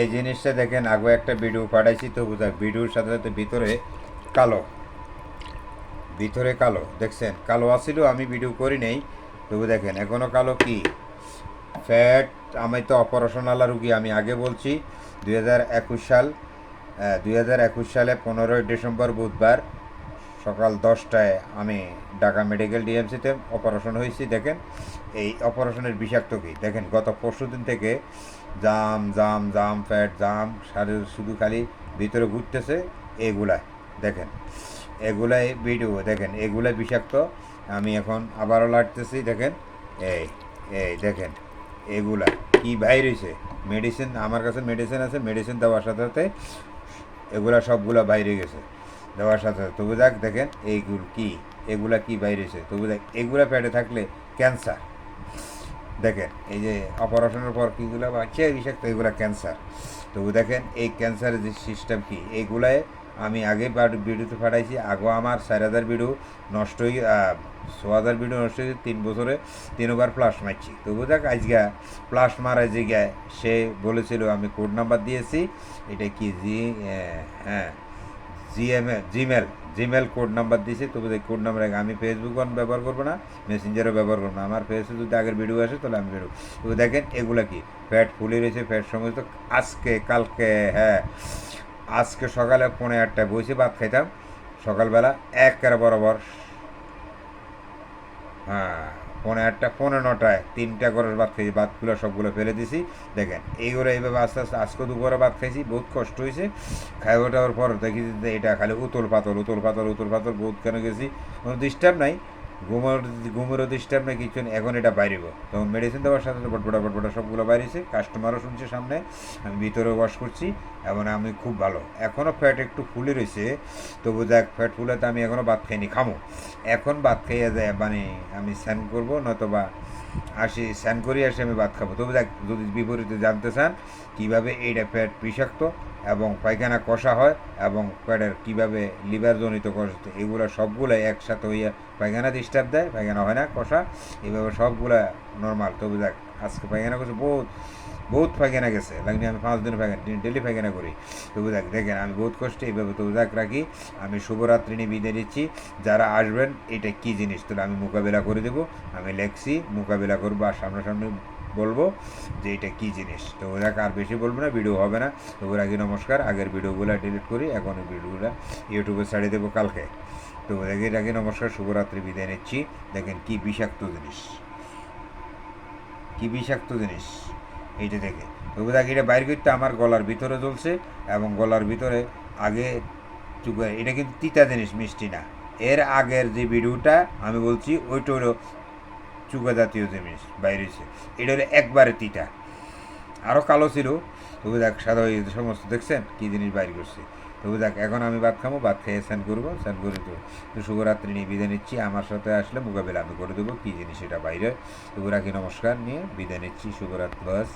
এই জিনিসটা দেখেন আগে একটা ভিডিও পাঠাইছি তো বুঝা ভিডিওর সাথে সাথে ভিতরে কালো। ভিতরে কালো, দেখছেন? কালো আসিল আমি ভিডিও করি নেই। তবু দেখেন এখনও কালো কি? ফ্যাট আমি তো অপারেশনালা রুগী, আমি আগে বলছি, দুই হাজার একুশ সাল দুই হাজার একুশ সালে পনেরোই ডিসেম্বর বুধবার সকাল দশটায় আমি ঢাকা মেডিকেল ডিএমসিতে অপারেশন হয়েছি, দেখেন। এই অপারেশনের বিষাক্ত কি? দেখেন, গত পরশু দিন থেকে জাম জাম জাম, ফ্যাট, জাম শারীর শুধু খালি ভিতরে ঘুরতেছে এগুলা দেখেন। এগুলাই ভিডিও, দেখেন, এগুলাই বিষাক্ত। আমি এখন আবারও লাটতেছি দেখেন। এই এই, দেখেন, এগুলা কি বাইরেছে মেডিসিন, আমার কাছে মেডিসিন আছে, মেডিসিন দেওয়ার সাথে সাথে এগুলা সবগুলা বাইরে গেছে। দেওয়ার সাথে সাথে। তবু দেখ দেখেন, এইগুলো কি? এগুলা কি বাইরেছে তবু দেখ, এগুলা পেটে থাকলে ক্যান্সার। দেখেন, এই যে অপারেশনের পর কীগুলো বাড়ছে, বিষাক্ত, এগুলো ক্যান্সার। তবু দেখেন, এই ক্যান্সারের যে সিস্টেম কি? এইগুলায় আমি আগে ভিডিওতে পাঠাইছি, আগেও আমার চার হাজার ভিডিও নষ্ট হয়ে ছ হাজার ভিডিও নষ্ট হয়ে তিন বছরে তিনবার প্লাস মারছি। তবু দেখ আজকে প্লাস মারা জায়গায় সে বলেছিল, আমি কোড নাম্বার দিয়েছি, এটা কি জি হ্যাঁ জিএমএ জিমেল জিমেল কোড নাম্বার দিয়েছি তবু দেখ কোড নাম্বার আমি ফেসবুক ব্যবহার করব না মেসেঞ্জারও ব্যবহার করব না। আমার ফেসে যদি আগের ভিডিও আসে, তাহলে আমি ভিডিও তবু দেখেন, এগুলো কি? ফ্যাট ফুলে রয়েছে ফ্যাট সমস্ত। আজকে, কালকে হ্যাঁ আজকে সকালে পনেরো আটটায় বসে ভাত খাইতাম। সকালবেলা একের বরাবর। হ্যাঁ। পনেরো আটটা পনেরো নটায় তিনটা ঘরের ভাত খেয়েছি, ভাতগুলো সবগুলো ফেলে দিছি। দেখেন, এইগুলো এইভাবে আস্তে আস্তে, আজকে দুপুরে ভাত খেয়েছি, বহুত কষ্ট হয়েছে। খাই ওঠার পর দেখি এটা খালি উতল পাতল উতল পাতল উতল পাতল, বহুত কেন গেছি? কোনো ডিস্টার্ব নাই। ঘুমের ঘুমেরও ডিস্টার্ব নেই কিছু এখন এটা বাইরেব। তো মেডিসিন দেওয়ার সাথে সাথে বটবটা বটবটা সবগুলো বাইরেছে। কাস্টমারও শুনছে সামনে, আমি ভিতরে ওয়াশ করছি, এবং আমি খুব ভালো। এখনও ফ্যাট একটু ফুলে রয়েছে, তবু দেখ ফ্যাট ফুলেতে আমি এখনও ভাত খাইনি, খামো। এখন ভাত খাইয়ে যায় মানে আমি স্নান করব নয়তোবা আসি, স্নান করে আসি, আমি ভাত খাব। তবে দেখ, যদি বিপরীতে জানতে চান, কীভাবে এইটা ফ্যাট বিষাক্ত এবং পায়খানা কষা হয় এবং প্যাটের কীভাবে লিভারজনিত কষা, এগুলো সবগুলো একসাথে হইয়া পায়খানা ডিস্টার্ব দেয়, পায়খানা হয় না, কষা। এভাবে সবগুলা নর্মাল তবু দেখ আজকে পায়খানা করছে, বহুত বহুত পায়খানা গেছে। লাগনি আমি পাঁচ দিন পায়খানা ডেলি পায়খানা করি। তবু দেখ দেখেন, আমি বহুত কষ্টে, এইভাবে তবু দেখ রাখি, আমি শুভরাত্রি নিয়ে বিদায় দিচ্ছি যারা আসবেন, এটা কি জিনিস? তাহলে আমি মোকাবিলা করে দেবো, আমি লেখছি, মোকাবিলা করব, আর সামনাসামনি বলব যে এটা কী জিনিস। তো ওরা আর বেশি বলব না, ভিডিও হবে না। তো ওর আগে নমস্কার। আগের ভিডিওগুলো ডিলিট করি, এখন ভিডিওগুলো ইউটিউবে ছাড়িয়ে দেবো কালকে। তো ওদের আগে নমস্কার, শুভরাত্রি, বিদায় নিচ্ছি। দেখেন কি বিষাক্ত জিনিস। কি বিষাক্ত জিনিস? এইটা দেখে। তবু দেখ এটা বাইর করতে আমার গলার ভিতরে জ্বলছে এবং গলার ভিতরে আগে চুকে এটা কিন্তু তিতা জিনিস, মিষ্টি না। এর আগের যে ভিডিওটা আমি বলছি, ওইটা হলো চুকা জাতীয় জিনিস বাইরেছে। এটা হলো একবারে তিতা। আরও কালো ছিল। তবু দেখ, সাদা সমস্ত, দেখছেন? কী জিনিস বাইর করছে। তবু দেখ, এখন আমি ভাত খাব, ভাত খেয়ে স্নান করব, স্নান করে দেবো তো শুভরাত্রি নিয়ে বিদায় নিচ্ছি। আমার সাথে আসলে মোকাবিলা আমি করে দেবো, কী জিনিস এটা বাইরে। তবু রাখি, নমস্কার নিয়ে বিদায় নিচ্ছি। শুভরাত্রি, বাস।